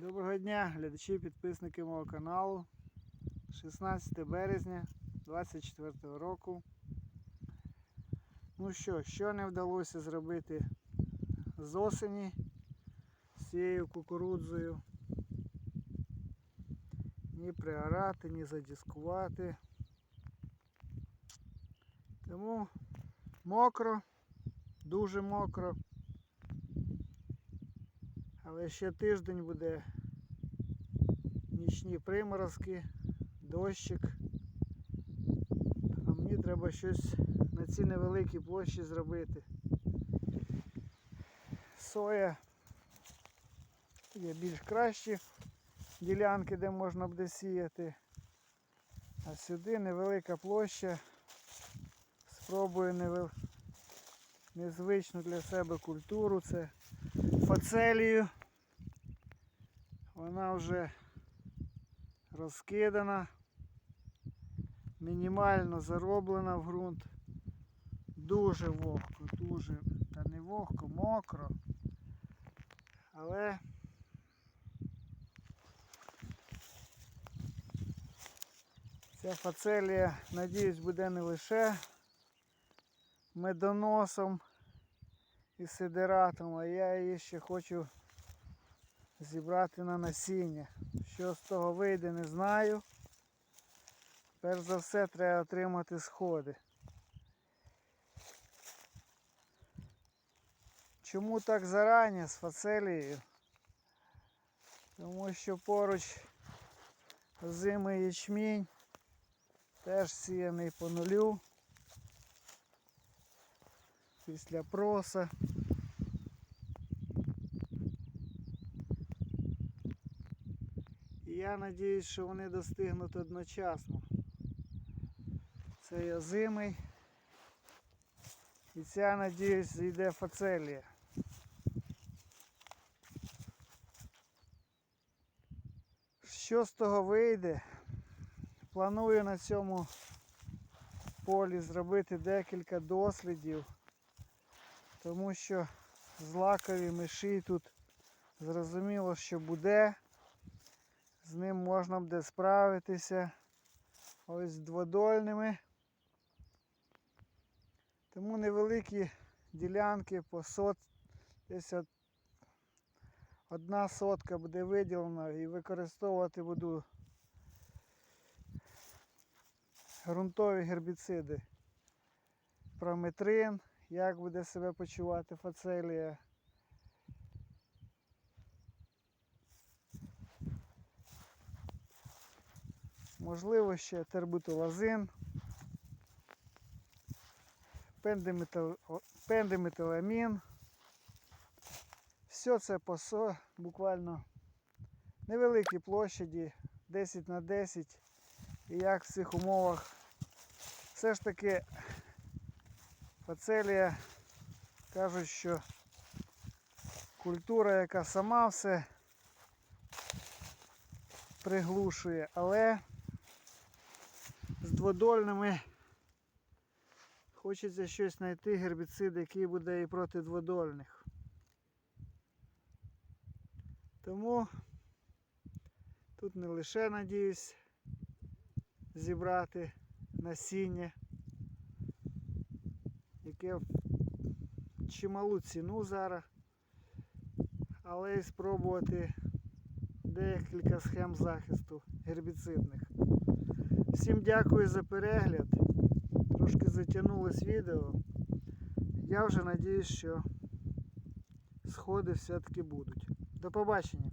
Доброго дня, глядачі, підписники мого каналу. 16 березня 24 року. Ну що, що не вдалося зробити з осені з цією кукурудзою? Ні приорати, ні задіскувати. Тому мокро, дуже мокро. Але ще тиждень буде нічні приморозки, дощик. А мені треба щось на ці невеликі площі зробити. Соя є більш кращі ділянки, де можна буде сіяти. А сюди невелика площа. Спробую невел... незвичну для себе культуру. Це фацелію. Вона вже розкидана, мінімально зароблена в ґрунт. Дуже вогко, дуже, та не вогко, мокро. Але ця фацелія, надіюсь, буде не лише медоносом і сидератом, а я її ще хочу зібрати на насіння. Що з того вийде, не знаю. Перш за все треба отримати сходи. Чому так зарані з фацелією? Тому що поруч зими ячмінь теж сіяний по нулю. Після проса. Я надіюсь, що вони достигнуть одночасно. Це є зимий. І ця, надіюсь, зійде фацелія. Що з того вийде? Планую на цьому полі зробити декілька дослідів, тому що злакові миші тут зрозуміло, що буде. З ним можна буде справитися ось дводольними. Тому невеликі ділянки по сот, десь от одна сотка буде виділена і використовувати буду ґрунтові гербіциди. Прометрин, як буде себе почувати фацелія. Можливо ще тербутилазин, пендиметил- пендиметиламін. Все це по со, буквально невеликі площаді, 10 на 10. І як в цих умовах все ж таки фацелія кажуть, що культура, яка сама все приглушує, але дводольними хочеться щось знайти гербіцид, який буде і проти дводольних. Тому тут не лише надіюсь зібрати насіння, яке в чималу ціну зараз, але й спробувати декілька схем захисту гербіцидних. Всім дякую за перегляд. Трошки затягнулось відео. Я вже надіюсь, що сходи все-таки будуть. До побачення!